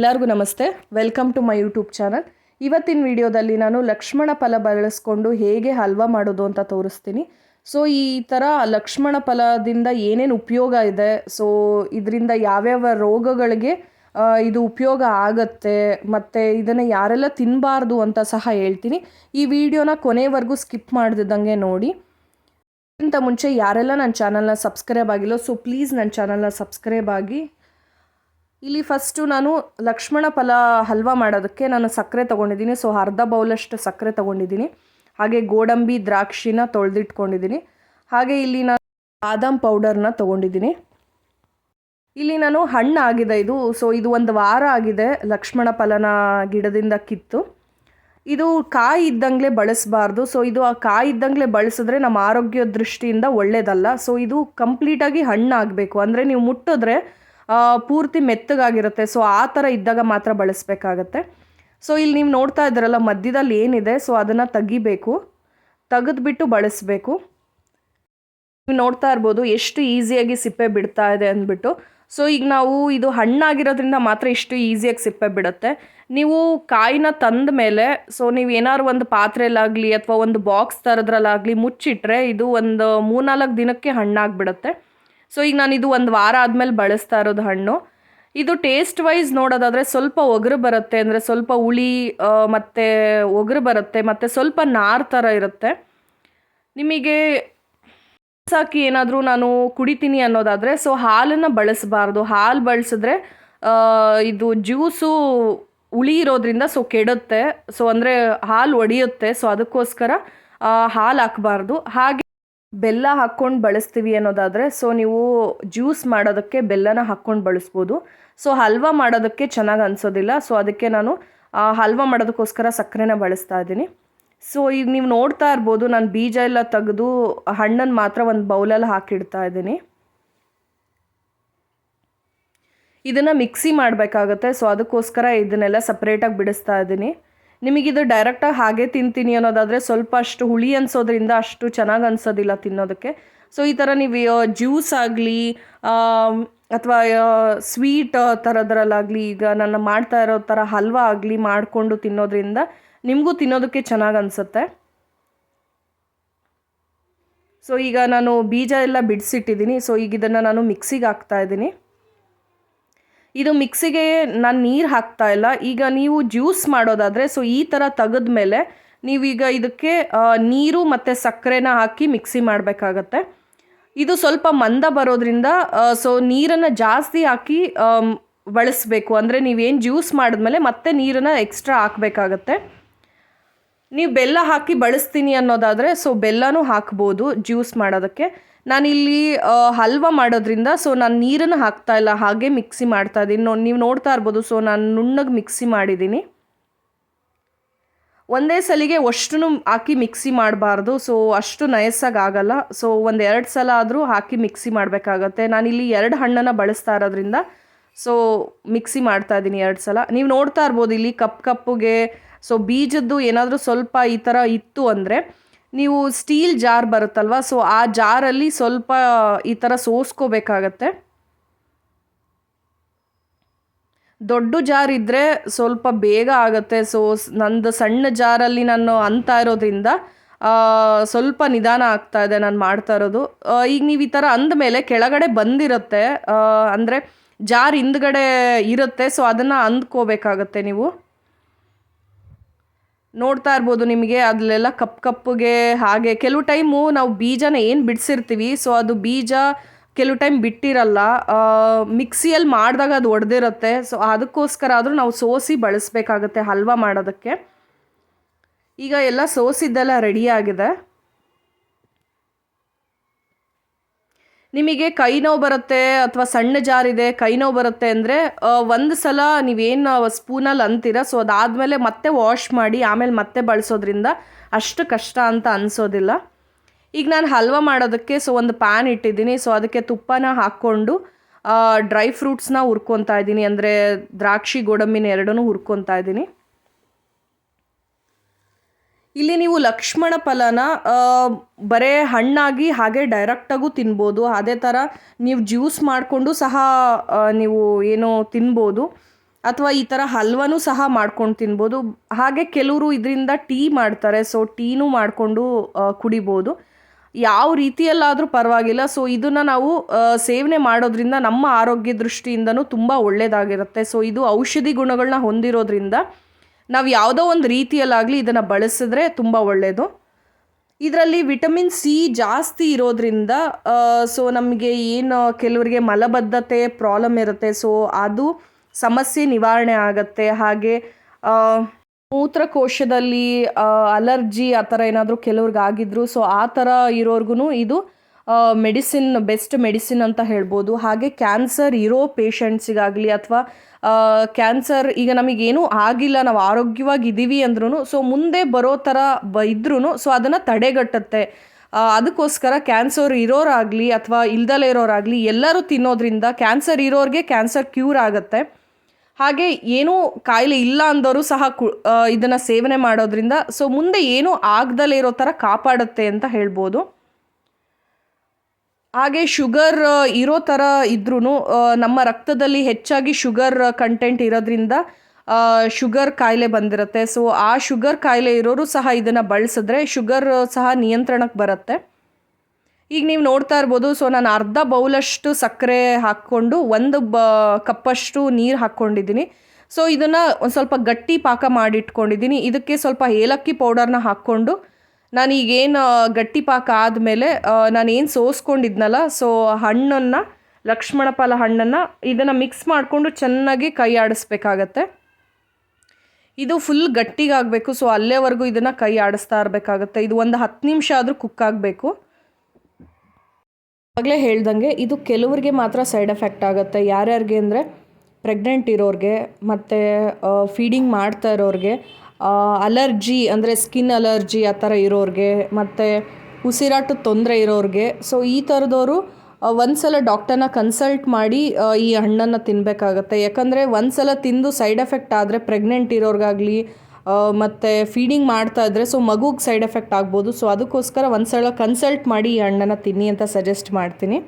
ಎಲ್ಲರಿಗೂ ನಮಸ್ತೆ. Welcome to my YouTube channel ಇವತ್ತಿನ ವಿಡಿಯೋದಲ್ಲಿ ನಾನು ಲಕ್ಷ್ಮಣ ಫಲ ಬಳಸ್ಕೊಂಡು ಹೇಗೆ ಹಲ್ವಾ ಮಾಡೋದು ಅಂತ ತೋರಿಸ್ತೀನಿ. ಸೊ ಈ ಥರ ಲಕ್ಷ್ಮಣ ಫಲದಿಂದ ಏನೇನು ಉಪಯೋಗ ಇದೆ? ಸೊ ಇದರಿಂದ ಯಾವ್ಯಾವ ರೋಗಗಳಿಗೆ ಇದು ಉಪಯೋಗ ಆಗತ್ತೆ? ಮತ್ತು ಇದನ್ನು ಯಾರೆಲ್ಲ ತಿನ್ನಬಾರ್ದು ಅಂತ ಸಹ ಹೇಳ್ತೀನಿ. ಈ ವಿಡಿಯೋನ ಕೊನೆವರೆಗೂ ಸ್ಕಿಪ್ ಮಾಡ್ದಿದ್ದಂಗೆ ನೋಡಿ. ಇಂತ ಮುಂಚೆ ಯಾರೆಲ್ಲ ನನ್ನ ಚಾನಲ್ನ ಸಬ್ಸ್ಕ್ರೈಬ್ ಆಗಿಲ್ಲೋ ಸೊ ಪ್ಲೀಸ್ ನನ್ನ ಚಾನಲ್ನ ಸಬ್ಸ್ಕ್ರೈಬ್ ಆಗಿ. ಇಲ್ಲಿ ಫಸ್ಟು ನಾನು ಲಕ್ಷ್ಮಣ ಫಲ ಹಲ್ವಾ ಮಾಡೋದಕ್ಕೆ ನಾನು ಸಕ್ಕರೆ ತೊಗೊಂಡಿದ್ದೀನಿ. ಸೊ ಅರ್ಧ ಬೌಲಷ್ಟು ಸಕ್ಕರೆ ತೊಗೊಂಡಿದ್ದೀನಿ. ಹಾಗೆ ಗೋಡಂಬಿ, ದ್ರಾಕ್ಷಿನ ತೊಳೆದಿಟ್ಕೊಂಡಿದ್ದೀನಿ. ಹಾಗೆ ಇಲ್ಲಿ ನಾನು ಬಾದಾಮ್ ಪೌಡರ್ನ ತೊಗೊಂಡಿದ್ದೀನಿ. ಇಲ್ಲಿ ನಾನು ಹಣ್ಣು ಆಗಿದೆ ಇದು. ಸೊ ಇದು ಒಂದು ವಾರ ಆಗಿದೆ ಲಕ್ಷ್ಮಣ ಫಲನ ಗಿಡದಿಂದ ಕಿತ್ತು. ಇದು ಕಾಯಿ ಇದ್ದಂಗೆ ಬಳಸಬಾರ್ದು. ಸೊ ಇದು ಆ ಕಾಯಿ ಇದ್ದಂಗೆ ಬಳಸಿದ್ರೆ ನಮ್ಮ ಆರೋಗ್ಯ ದೃಷ್ಟಿಯಿಂದ ಒಳ್ಳೇದಲ್ಲ. ಸೊ ಇದು ಕಂಪ್ಲೀಟಾಗಿ ಹಣ್ಣು ಆಗಬೇಕು ಅಂದರೆ ನೀವು ಮುಟ್ಟಿದ್ರೆ ಪೂರ್ತಿ ಮೆತ್ತಗಾಗಿರುತ್ತೆ. ಸೊ ಆ ಥರ ಇದ್ದಾಗ ಮಾತ್ರ ಬಳಸಬೇಕಾಗತ್ತೆ. ಸೊ ಇಲ್ಲಿ ನೀವು ನೋಡ್ತಾ ಇದ್ದೀರಲ್ಲ, ಮಧ್ಯದಲ್ಲಿ ಏನಿದೆ? ಸೊ ಅದನ್ನು ತೆಗಿಬೇಕು. ತೆಗೆದುಬಿಟ್ಟು ಬಳಸಬೇಕು. ನೀವು ನೋಡ್ತಾ ಇರ್ಬೋದು, ಎಷ್ಟು ಈಸಿಯಾಗಿ ಸಿಪ್ಪೆ ಬಿಡ್ತಾ ಇದೆ ಅಂದ್ಬಿಟ್ಟು. ಸೊ ಈಗ ನಾವು ಇದು ಹಣ್ಣಾಗಿರೋದ್ರಿಂದ ಮಾತ್ರ ಇಷ್ಟು ಈಸಿಯಾಗಿ ಸಿಪ್ಪೆ ಬಿಡುತ್ತೆ. ನೀವು ಕಾಯಿನ ತಂದ ಮೇಲೆ ಸೊ ನೀವು ಏನಾದ್ರು ಒಂದು ಪಾತ್ರೆಯಲ್ಲಾಗಲಿ ಅಥವಾ ಒಂದು ಬಾಕ್ಸ್ ಥರದ್ರಲ್ಲಾಗಲಿ ಮುಚ್ಚಿಟ್ರೆ ಇದು ಒಂದು ಮೂರ್ನಾಲ್ಕು ದಿನಕ್ಕೆ ಹಣ್ಣಾಗ್ಬಿಡುತ್ತೆ. ಸೊ ಈಗ ನಾನು ಇದು ಒಂದು ವಾರ ಆದಮೇಲೆ ಬಳಸ್ತಾ ಇರೋದು ಹಣ್ಣು. ಇದು ಟೇಸ್ಟ್ ವೈಸ್ ನೋಡೋದಾದರೆ ಸ್ವಲ್ಪ ಒಗರು ಬರುತ್ತೆ, ಅಂದರೆ ಸ್ವಲ್ಪ ಹುಳಿ ಮತ್ತು ಒಗರು ಬರುತ್ತೆ, ಮತ್ತು ಸ್ವಲ್ಪ ನಾರ್ ಥರ ಇರುತ್ತೆ. ನಿಮಗೆ ಸಾಕಿ ಏನಾದರೂ ನಾನು ಕುಡಿತೀನಿ ಅನ್ನೋದಾದರೆ ಸೊ ಹಾಲನ್ನು ಬಳಸಬಾರ್ದು. ಹಾಲು ಬಳಸಿದ್ರೆ ಇದು ಜ್ಯೂಸು ಹುಳಿ ಇರೋದ್ರಿಂದ ಸೊ ಕೆಡುತ್ತೆ. ಸೊ ಅಂದರೆ ಹಾಲು ಒಡೆಯುತ್ತೆ. ಸೊ ಅದಕ್ಕೋಸ್ಕರ ಹಾಲು ಹಾಕಬಾರ್ದು. ಹಾಗೆ ಬೆಲ್ಲ ಹಾಕ್ಕೊಂಡು ಬಳಸ್ತೀವಿ ಅನ್ನೋದಾದರೆ ಸೊ ನೀವು ಜ್ಯೂಸ್ ಮಾಡೋದಕ್ಕೆ ಬೆಲ್ಲನ ಹಾಕ್ಕೊಂಡು ಬಳಸ್ಬೋದು. ಸೊ ಹಲ್ವಾ ಮಾಡೋದಕ್ಕೆ ಚೆನ್ನಾಗಿ ಅನಿಸೋದಿಲ್ಲ. ಸೊ ಅದಕ್ಕೆ ನಾನು ಹಲ್ವಾ ಮಾಡೋದಕ್ಕೋಸ್ಕರ ಸಕ್ಕರೆನ ಬಳಸ್ತಾ ಇದ್ದೀನಿ. ಸೊ ಈಗ ನೀವು ನೋಡ್ತಾ ಇರ್ಬೋದು, ನಾನು ಬೀಜ ಎಲ್ಲ ತೆಗೆದು ಹಣ್ಣನ್ನು ಮಾತ್ರ ಒಂದು ಬೌಲಲ್ಲಿ ಹಾಕಿಡ್ತಾ ಇದ್ದೀನಿ. ಇದನ್ನು ಮಿಕ್ಸಿ ಮಾಡಬೇಕಾಗತ್ತೆ. ಸೊ ಅದಕ್ಕೋಸ್ಕರ ಇದನ್ನೆಲ್ಲ ಸಪ್ರೇಟಾಗಿ ಬಿಡಿಸ್ತಾ ಇದ್ದೀನಿ. ನಿಮಗಿದು ಡೈರೆಕ್ಟಾಗಿ ಹಾಗೆ ತಿಂತೀನಿ ಅನ್ನೋದಾದರೆ ಸ್ವಲ್ಪ ಅಷ್ಟು ಹುಳಿ ಅನ್ಸೋದ್ರಿಂದ ಅಷ್ಟು ಚೆನ್ನಾಗಿ ಅನ್ಸೋದಿಲ್ಲ ತಿನ್ನೋದಕ್ಕೆ. ಸೊ ಈ ಥರ ನೀವು ಜ್ಯೂಸ್ ಆಗಲಿ ಅಥವಾ ಸ್ವೀಟ್ ಥರದ್ರಲ್ಲಾಗಲಿ ಈಗ ನಾನು ಮಾಡ್ತಾ ಇರೋ ಥರ ಹಲ್ವಾ ಆಗಲಿ ಮಾಡಿಕೊಂಡು ತಿನ್ನೋದ್ರಿಂದ ನಿಮಗೂ ತಿನ್ನೋದಕ್ಕೆ ಚೆನ್ನಾಗಿ ಅನಿಸುತ್ತೆ. ಸೊ ಈಗ ನಾನು ಬೀಜ ಎಲ್ಲ ಬಿಡಿಸಿಟ್ಟಿದ್ದೀನಿ. ಸೊ ಈಗ ಇದನ್ನು ನಾನು ಮಿಕ್ಸಿಗೆ ಹಾಕ್ತಾ ಇದ್ದೀನಿ. ಇದು ಮಿಕ್ಸಿಗೆ ನಾನು ನೀರು ಹಾಕ್ತಾ ಇಲ್ಲ. ಈಗ ನೀವು ಜ್ಯೂಸ್ ಮಾಡೋದಾದರೆ ಸೊ ಈ ಥರ ತೆಗೆದ ಮೇಲೆ ನೀವೀಗ ಇದಕ್ಕೆ ನೀರು ಮತ್ತು ಸಕ್ಕರೆನ ಹಾಕಿ ಮಿಕ್ಸಿ ಮಾಡಬೇಕಾಗತ್ತೆ. ಇದು ಸ್ವಲ್ಪ ಮಂದ ಬರೋದ್ರಿಂದ ಸೊ ನೀರನ್ನು ಜಾಸ್ತಿ ಹಾಕಿ ಬಳಸಬೇಕು. ಅಂದರೆ ನೀವೇನು ಜ್ಯೂಸ್ ಮಾಡಿದ್ಮೇಲೆ ಮತ್ತೆ ನೀರನ್ನು ಎಕ್ಸ್ಟ್ರಾ ಹಾಕಬೇಕಾಗತ್ತೆ. ನೀವು ಬೆಲ್ಲ ಹಾಕಿ ಬಳಸ್ತೀನಿ ಅನ್ನೋದಾದರೆ ಸೊ ಬೆಲ್ಲನೂ ಹಾಕ್ಬೋದು ಜ್ಯೂಸ್ ಮಾಡೋದಕ್ಕೆ. ನಾನಿಲ್ಲಿ ಹಲ್ವ ಮಾಡೋದ್ರಿಂದ ಸೊ ನಾನು ನೀರನ್ನು ಹಾಕ್ತಾ ಇಲ್ಲ, ಹಾಗೆ ಮಿಕ್ಸಿ ಮಾಡ್ತಾ ಇದ್ದೀನಿ ನೋ, ನೀವು ನೋಡ್ತಾ ಇರ್ಬೋದು, ಸೊ ನಾನು ನುಣ್ಣಗೆ ಮಿಕ್ಸಿ ಮಾಡಿದ್ದೀನಿ ಒಂದೇ ಸಲಿಗೆ ಅಷ್ಟೂ ಹಾಕಿ ಮಿಕ್ಸಿ ಮಾಡಬಾರ್ದು, ಸೊ ಅಷ್ಟು ನಯಸ್ಸಾಗಿ ಆಗಲ್ಲ. ಸೊ ಒಂದು ಎರಡು ಸಲ ಆದರೂ ಹಾಕಿ ಮಿಕ್ಸಿ ಮಾಡಬೇಕಾಗತ್ತೆ. ನಾನಿಲ್ಲಿ ಎರಡು ಹಣ್ಣನ್ನು ಬಳಸ್ತಾ ಇರೋದ್ರಿಂದ, ಸೊ ಮಿಕ್ಸಿ ಮಾಡ್ತಾ ಇದ್ದೀನಿ ಎರಡು ಸಲ. ನೀವು ನೋಡ್ತಾ ಇರ್ಬೋದು, ಇಲ್ಲಿ ಕಪ್ ಕಪ್ಪುಗೆ, ಸೊ ಬೀಜದ್ದು ಏನಾದರೂ ಸ್ವಲ್ಪ ಈ ಥರ ಇತ್ತು ಅಂದರೆ ನೀವು ಸ್ಟೀಲ್ ಜಾರ್ ಬರುತ್ತಲ್ವ? ಸೊ ಆ ಜಾರಲ್ಲಿ ಸ್ವಲ್ಪ, ಈ ಥರ ಸೋಸ್ಕೋಬೇಕಾಗತ್ತೆ. ದೊಡ್ಡ ಜಾರ್ ಇದ್ದರೆ ಸ್ವಲ್ಪ ಬೇಗ ಆಗುತ್ತೆ. ಸೊ, ನಂದು ಸಣ್ಣ ಜಾರಲ್ಲಿ ನಾನು ಅಂತ ಇರೋದ್ರಿಂದ ಸ್ವಲ್ಪ ನಿಧಾನ ಆಗ್ತಾ ಇದೆ ನಾನು ಮಾಡ್ತಾ ಇರೋದು. ಈಗ ನೀವು ಈ ಥರ ಅಂದಮೇಲೆ ಕೆಳಗಡೆ ಬಂದಿರುತ್ತೆ. ಅಂದರೆ ಜಾರ್ ಹಿಂದ್ಗಡೆ ಇರುತ್ತೆ. ಸೊ ಅದನ್ನು ಅಂದ್ಕೋಬೇಕಾಗತ್ತೆ ನೀವು. ನೋಡ್ತಾ ಇರ್ಬೋದು ನಿಮಗೆ ಅದಲ್ಲೆಲ್ಲ ಕಪ್ ಕಪ್ಪಗೆ ಹಾಗೆ. ಕೆಲವು ಟೈಮು ನಾವು ಬೀಜನ ಏನು ಬಿಡಿಸಿರ್ತೀವಿ, ಸೊ ಅದು ಬೀಜ ಕೆಲವು ಟೈಮ್ ಬಿಟ್ಟಿರಲ್ಲ ಮಿಕ್ಸಿಯಲ್ಲಿ ಮಾಡಿದಾಗ ಅದು ಒಡೆದಿರುತ್ತೆ. ಸೊ ಅದಕ್ಕೋಸ್ಕರ ಆದರೂ ನಾವು ಸೋಸಿ ಬಳಸಬೇಕಾಗತ್ತೆ ಹಲ್ವಾ ಮಾಡೋದಕ್ಕೆ. ಈಗ ಎಲ್ಲ ಸೋಸಿದ್ದೆಲ್ಲ ರೆಡಿಯಾಗಿದೆ ನಿಮಗೆ ಕೈ ನೋವು ಬರುತ್ತೆ ಅಥವಾ ಸಣ್ಣ ಜಾರಿದೆ, ಕೈ ನೋವು ಬರುತ್ತೆ ಅಂದರೆ ಒಂದು ಸಲ ನೀವೇನು ಸ್ಪೂನಲ್ಲಿ ಅಂತೀರ? ಸೊ ಅದಾದಮೇಲೆ ಮತ್ತೆ ವಾಶ್ ಮಾಡಿ, ಆಮೇಲೆ ಮತ್ತೆ ಬಳಸೋದ್ರಿಂದ ಅಷ್ಟು ಕಷ್ಟ ಅಂತ ಅನಿಸೋದಿಲ್ಲ. ಈಗ ನಾನು ಹಲ್ವಾ ಮಾಡೋದಕ್ಕೆ ಸೊ ಒಂದು ಪ್ಯಾನ್ ಇಟ್ಟಿದ್ದೀನಿ. ಸೊ ಅದಕ್ಕೆ ತುಪ್ಪನ ಹಾಕ್ಕೊಂಡು ಡ್ರೈ ಫ್ರೂಟ್ಸ್ನ ಹುರ್ಕೊತಾ ಇದ್ದೀನಿ. ಅಂದರೆ ದ್ರಾಕ್ಷಿ, ಗೋಡಂಬಿನ ಎರಡನ್ನೂ ಹುರ್ಕೊತಾ ಇದ್ದೀನಿ. ಇಲ್ಲಿ ನೀವು ಲಕ್ಷ್ಮಣ ಫಲನ ಬರೇ ಹಣ್ಣಾಗಿ ಹಾಗೆ ಡೈರೆಕ್ಟಾಗೂ ತಿನ್ಬೋದು. ಅದೇ ಥರ ನೀವು ಜ್ಯೂಸ್ ಮಾಡಿಕೊಂಡು ಸಹ ನೀವು ಏನು ತಿನ್ಬೋದು. ಅಥವಾ ಈ ಥರ ಹಲ್ವನೂ ಸಹ ಮಾಡ್ಕೊಂಡು ತಿನ್ಬೋದು. ಹಾಗೆ ಕೆಲವರು ಇದರಿಂದ ಟೀ ಮಾಡ್ತಾರೆ, ಸೊ ಟೀನೂ ಮಾಡಿಕೊಂಡು ಕುಡಿಬೋದು. ಯಾವ ರೀತಿಯಲ್ಲಾದರೂ ಪರವಾಗಿಲ್ಲ. ಸೊ ಇದನ್ನು ನಾವು ಸೇವನೆ ಮಾಡೋದ್ರಿಂದ ನಮ್ಮ ಆರೋಗ್ಯ ದೃಷ್ಟಿಯಿಂದನೂ ತುಂಬ ಒಳ್ಳೆಯದಾಗಿರುತ್ತೆ ಸೊ ಇದು ಔಷಧಿ ಗುಣಗಳನ್ನ ಹೊಂದಿರೋದ್ರಿಂದ ನಾವು ಯಾವುದೋ ಒಂದು ರೀತಿಯಲ್ಲಾಗಲಿ ಇದನ್ನು ಬಳಸಿದ್ರೆ ತುಂಬ ಒಳ್ಳೆಯದು ಇದರಲ್ಲಿ ವಿಟಮಿನ್ ಸಿ ಜಾಸ್ತಿ ಇರೋದ್ರಿಂದ ಸೊ ನಮಗೆ ಏನು ಕೆಲವರಿಗೆ ಮಲಬದ್ಧತೆ ಪ್ರಾಬ್ಲಮ್ ಇರುತ್ತೆ ಸೊ ಅದು ಸಮಸ್ಯೆ ನಿವಾರಣೆ ಆಗುತ್ತೆ. ಹಾಗೆ ಮೂತ್ರಕೋಶದಲ್ಲಿ ಅಲರ್ಜಿ ಆ ಥರ ಏನಾದರೂ ಕೆಲವ್ರಿಗೆ ಆಗಿದ್ರು ಸೊ ಆ ಥರ ಇರೋರ್ಗು ಇದು ಮೆಡಿಸಿನ್ ಬೆಸ್ಟ್ ಮೆಡಿಸಿನ್ ಅಂತ ಹೇಳ್ಬೋದು. ಹಾಗೆ ಕ್ಯಾನ್ಸರ್ ಇರೋ ಪೇಷಂಟ್ಸಿಗಾಗಲಿ ಅಥವಾ ಕ್ಯಾನ್ಸರ್ ಈಗ ನಮಗೇನೂ ಆಗಿಲ್ಲ, ನಾವು ಆರೋಗ್ಯವಾಗಿದ್ದೀವಿ ಅಂದ್ರೂ ಸೊ ಮುಂದೆ ಬರೋ ಥರ ಬ ಇದ್ರೂ ಸೊ ಅದನ್ನು ತಡೆಗಟ್ಟುತ್ತೆ. ಅದಕ್ಕೋಸ್ಕರ ಕ್ಯಾನ್ಸರ್ ಇರೋರಾಗಲಿ ಅಥವಾ ಇಲ್ದಲೇ ಇರೋರಾಗಲಿ ಎಲ್ಲರೂ ತಿನ್ನೋದ್ರಿಂದ ಕ್ಯಾನ್ಸರ್ ಇರೋರಿಗೆ ಕ್ಯಾನ್ಸರ್ ಕ್ಯೂರ್ ಆಗುತ್ತೆ. ಹಾಗೆ ಏನೂ ಕಾಯಿಲೆ ಇಲ್ಲ ಅಂದವರು ಸಹ ಕು ಇದನ್ನು ಸೇವನೆ ಮಾಡೋದ್ರಿಂದ ಸೊ ಮುಂದೆ ಏನೂ ಆಗ್ದಲೇ ಇರೋ ಥರ ಕಾಪಾಡುತ್ತೆ ಅಂತ ಹೇಳ್ಬೋದು. ಹಾಗೆ ಶುಗರ್ ಇರೋ ಥರ ಇದ್ರೂ ನಮ್ಮ ರಕ್ತದಲ್ಲಿ ಹೆಚ್ಚಾಗಿ ಶುಗರ್ ಕಂಟೆಂಟ್ ಇರೋದ್ರಿಂದ ಶುಗರ್ ಕಾಯಿಲೆ ಬಂದಿರುತ್ತೆ. ಸೊ ಆ ಶುಗರ್ ಕಾಯಿಲೆ ಇರೋರು ಸಹ ಇದನ್ನು ಬಳಸಿದ್ರೆ ಶುಗರ್ ಸಹ ನಿಯಂತ್ರಣಕ್ಕೆ ಬರುತ್ತೆ. ಈಗ ನೀವು ನೋಡ್ತಾ ಇರ್ಬೋದು ಸೊ ನಾನು ಅರ್ಧ ಬೌಲಷ್ಟು ಸಕ್ಕರೆ ಹಾಕ್ಕೊಂಡು, ಒಂದು ಬ, ಕಪ್ಪಷ್ಟು ನೀರು ಹಾಕ್ಕೊಂಡಿದ್ದೀನಿ. ಸೊ ಇದನ್ನು ಒಂದು ಸ್ವಲ್ಪ ಗಟ್ಟಿ ಪಾಕ ಮಾಡಿಟ್ಕೊಂಡಿದ್ದೀನಿ. ಇದಕ್ಕೆ ಸ್ವಲ್ಪ ಏಲಕ್ಕಿ ಪೌಡರ್ನ ಹಾಕ್ಕೊಂಡು ನಾನು ಈಗೇನು ಗಟ್ಟಿ ಪಾಕ ಆದಮೇಲೆ ಏನು ಸೋಸ್ಕೊಂಡಿದ್ನಲ್ಲ, ಸೊ ಹಣ್ಣನ್ನು, ಲಕ್ಷ್ಮಣ ಫಲ ಹಣ್ಣನ್ನು ಇದನ್ನು ಮಿಕ್ಸ್ ಮಾಡಿಕೊಂಡು ಚೆನ್ನಾಗಿ ಕೈ ಆಡಿಸ್ಬೇಕಾಗತ್ತೆ. ಇದು ಫುಲ್ ಗಟ್ಟಿಗಾಗಬೇಕು ಸೊ ಅಲ್ಲೇವರೆಗೂ ಇದನ್ನು ಕೈ ಆಡಿಸ್ತಾ ಇರಬೇಕಾಗತ್ತೆ. ಇದು ಒಂದು ಹತ್ತು ನಿಮಿಷ ಆದರೂ ಕುಕ್ ಆಗಬೇಕು. ಆಗಲೇ ಹೇಳ್ದಂಗೆ, ಇದು ಕೆಲವರಿಗೆ ಮಾತ್ರ ಸೈಡ್ ಎಫೆಕ್ಟ್ ಆಗುತ್ತೆ. ಯಾರ್ಯಾರಿಗೆ ಅಂದರೆ ಪ್ರೆಗ್ನೆಂಟ್ ಇರೋರಿಗೆ, ಮತ್ತು ಫೀಡಿಂಗ್ ಮಾಡ್ತಾ ಇರೋರಿಗೆ ಅಲರ್ಜಿ ಅಂದರೆ ಸ್ಕಿನ್ ಅಲರ್ಜಿ ಆ ಥರ ಇರೋರಿಗೆ, ಮತ್ತು ಉಸಿರಾಟದ ತೊಂದರೆ ಇರೋರಿಗೆ. ಸೊ ಈ ಥರದವರು ಒಂದ್ಸಲ ಡಾಕ್ಟರ್ನ ಕನ್ಸಲ್ಟ್ ಮಾಡಿ ಈ ಹಣ್ಣನ್ನು ತಿನ್ನಬೇಕಾಗತ್ತೆ ಯಾಕಂದರೆ ಒಂದ್ಸಲ ತಿಂದು ಸೈಡ್ ಎಫೆಕ್ಟ್ ಆದರೆ ಪ್ರೆಗ್ನೆಂಟ್ ಇರೋರಿಗಾಗಲಿ ಮತ್ತು ಫೀಡಿಂಗ್ ಮಾಡ್ತಾ ಇದ್ದರೆ ಸೊ ಮಗುಗೆ ಸೈಡ್ ಎಫೆಕ್ಟ್ ಆಗ್ಬೋದು. ಸೊ ಅದಕ್ಕೋಸ್ಕರ ಒಂದ್ಸಲ ಕನ್ಸಲ್ಟ್ ಮಾಡಿ ಈ ಹಣ್ಣನ್ನು ತಿನ್ನಿ ಅಂತ ಸಜೆಸ್ಟ್ ಮಾಡ್ತೀನಿ.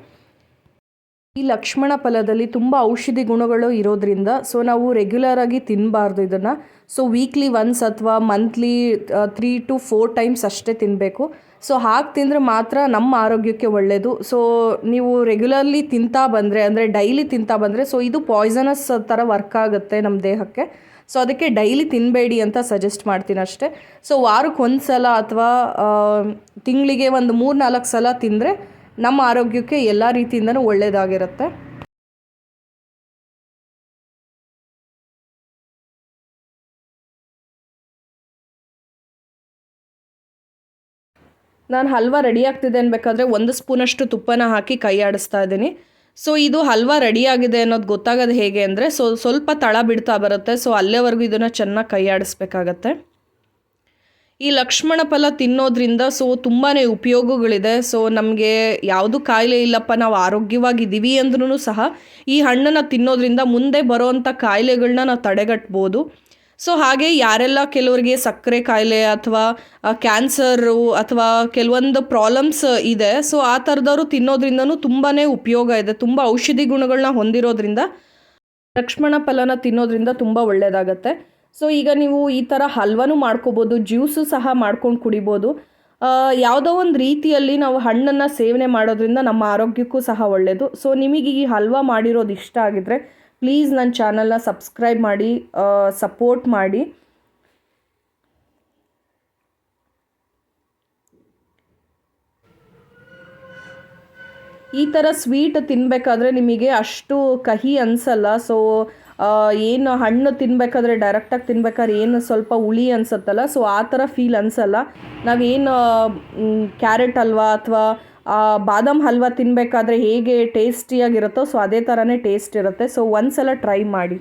ಈ ಲಕ್ಷ್ಮಣ ಫಲದಲ್ಲಿ ತುಂಬ ಔಷಧಿ ಗುಣಗಳು ಇರೋದ್ರಿಂದ ಸೊ ನಾವು ರೆಗ್ಯುಲರ್ ಆಗಿ ತಿನ್ನಬಾರ್ದು ಇದನ್ನು. ಸೊ ವೀಕ್ಲಿ ಒನ್ಸ್ ಅಥವಾ monthly three to four times ಅಷ್ಟೇ ತಿನ್ನಬೇಕು ಸೊ ಹಾಗೆ ತಿಂದರೆ ಮಾತ್ರ ನಮ್ಮ ಆರೋಗ್ಯಕ್ಕೆ ಒಳ್ಳೆಯದು ಸೊ ನೀವು ರೆಗ್ಯುಲರ್ಲಿ ತಿಂತಾ ಬಂದರೆ, ಅಂದರೆ ಡೈಲಿ ತಿಂತಾ ಬಂದರೆ ಸೊ ಇದು ಪಾಯ್ಸನಸ್ ಥರ ವರ್ಕ್ ಆಗುತ್ತೆ ನಮ್ಮ ದೇಹಕ್ಕೆ. ಸೊ ಅದಕ್ಕೆ ಡೈಲಿ ತಿನ್ನಬೇಡಿ ಅಂತ ಸಜೆಸ್ಟ್ ಮಾಡ್ತೀನಿ ಅಷ್ಟೇ. ಸೊ ವಾರಕ್ಕೆ ಒಂದು ಸಲ ಅಥವಾ ತಿಂಗಳಿಗೆ ಒಂದು ಮೂರು ನಾಲ್ಕು ಸಲ ತಿಂದರೆ ನಮ್ಮ ಆರೋಗ್ಯಕ್ಕೆ ಎಲ್ಲ ರೀತಿಯಿಂದನೂ ಒಳ್ಳೆಯದಾಗಿರುತ್ತೆ ನಾನು ಹಲ್ವಾ ರೆಡಿ ಆಗ್ತಿದೆ ಅನ್ಬೇಕಾದ್ರೆ ಒಂದು ಸ್ಪೂನಷ್ಟು ತುಪ್ಪನ ಹಾಕಿ ಕೈ ಆಡಿಸ್ತಾ ಇದ್ದೀನಿ. ಸೊ ಇದು ಹಲ್ವಾ ರೆಡಿ ಆಗಿದೆ ಅನ್ನೋದು ಗೊತ್ತಾಗೋದು ಹೇಗೆ ಅಂದರೆ, ಸೊ, ಸ್ವಲ್ಪ ತಳ ಬಿಡ್ತಾ ಬರುತ್ತೆ ಸೊ ಅಲ್ಲೇವರೆಗೂ ಇದನ್ನು ಚೆನ್ನಾಗಿ ಕೈ ಆಡಿಸ್ಬೇಕಾಗತ್ತೆ. ಈ ಲಕ್ಷ್ಮಣ ಫಲ ತಿನ್ನೋದ್ರಿಂದ ಸೊ ತುಂಬಾ ಉಪಯೋಗಗಳಿದೆ ಸೊ ನಮಗೆ ಯಾವುದು ಕಾಯಿಲೆ ಇಲ್ಲಪ್ಪ, ನಾವು ಆರೋಗ್ಯವಾಗಿದ್ದೀವಿ ಅಂದ್ರೂ ಸಹ ಈ ಹಣ್ಣನ್ನು ತಿನ್ನೋದ್ರಿಂದ ಮುಂದೆ ಬರೋವಂಥ ಕಾಯಿಲೆಗಳನ್ನ ನಾವು ತಡೆಗಟ್ಬೋದು. ಸೊ ಹಾಗೆ ಯಾರೆಲ್ಲ ಕೆಲವರಿಗೆ ಸಕ್ಕರೆ ಕಾಯಿಲೆ ಅಥವಾ ಕ್ಯಾನ್ಸರು ಅಥವಾ ಕೆಲವೊಂದು ಪ್ರಾಬ್ಲಮ್ಸ್ ಇದೆ ಸೊ ಆ ಥರದವರು ತಿನ್ನೋದ್ರಿಂದನೂ ತುಂಬಾ ಉಪಯೋಗ ಇದೆ, ತುಂಬ ಔಷಧಿ ಗುಣಗಳನ್ನ ಹೊಂದಿರೋದ್ರಿಂದ ಲಕ್ಷ್ಮಣ ಫಲನ ತಿನ್ನೋದ್ರಿಂದ ತುಂಬ ಒಳ್ಳೆಯದಾಗತ್ತೆ ಸೊ ಈಗ ನೀವು ಈ ಥರ ಹಲ್ವನೂ ಮಾಡ್ಕೋಬೋದು ಜ್ಯೂಸು ಸಹ ಮಾಡ್ಕೊಂಡು ಕುಡಿಬೋದು ಯಾವುದೋ ಒಂದು ರೀತಿಯಲ್ಲಿ ನಾವು ಹಣ್ಣನ್ನು ಸೇವನೆ ಮಾಡೋದ್ರಿಂದ ನಮ್ಮ ಆರೋಗ್ಯಕ್ಕೂ ಸಹ ಒಳ್ಳೆಯದು ಸೊ ನಿಮಗೆ ಈ ಹಲ್ವಾ ಮಾಡಿರೋದು ಇಷ್ಟ ಆಗಿದ್ರೆ ಪ್ಲೀಸ್ ನನ್ನ ಚಾನಲ್ನ ಸಬ್ಸ್ಕ್ರೈಬ್ ಮಾಡಿ ಸಪೋರ್ಟ್ ಮಾಡಿ. ಈ ಥರ ಸ್ವೀಟ್ ತಿನ್ನಬೇಕಾದ್ರೆ ನಿಮಗೆ ಅಷ್ಟು ಕಹಿ ಅನಿಸಲ್ಲ. ಸೊ ಏನು ಹಣ್ಣು ತಿನ್ನಬೇಕಾದ್ರೆ ಡೈರೆಕ್ಟಾಗಿ ತಿನ್ಬೇಕಾದ್ರೆ ಏನು ಸ್ವಲ್ಪ ಹುಳಿ ಅನ್ಸುತ್ತಲ್ಲ. ಸೊ ಆ ಥರ ಫೀಲ್ ಅನಿಸಲ್ಲ. ನಾವೇನು ಕ್ಯಾರೆಟ್ ಅಲ್ವಾ ಅಥವಾ ಬಾದಾಮ್ ಹಲ್ವಾ ತಿನ್ನಬೇಕಾದ್ರೆ ಹೇಗೆ ಟೇಸ್ಟಿಯಾಗಿರುತ್ತೋ ಸೊ ಅದೇ ಥರನೇ ಟೇಸ್ಟ್ ಇರುತ್ತೆ. ಸೊ ಒಂದ್ಸಲ ಟ್ರೈ ಮಾಡಿ.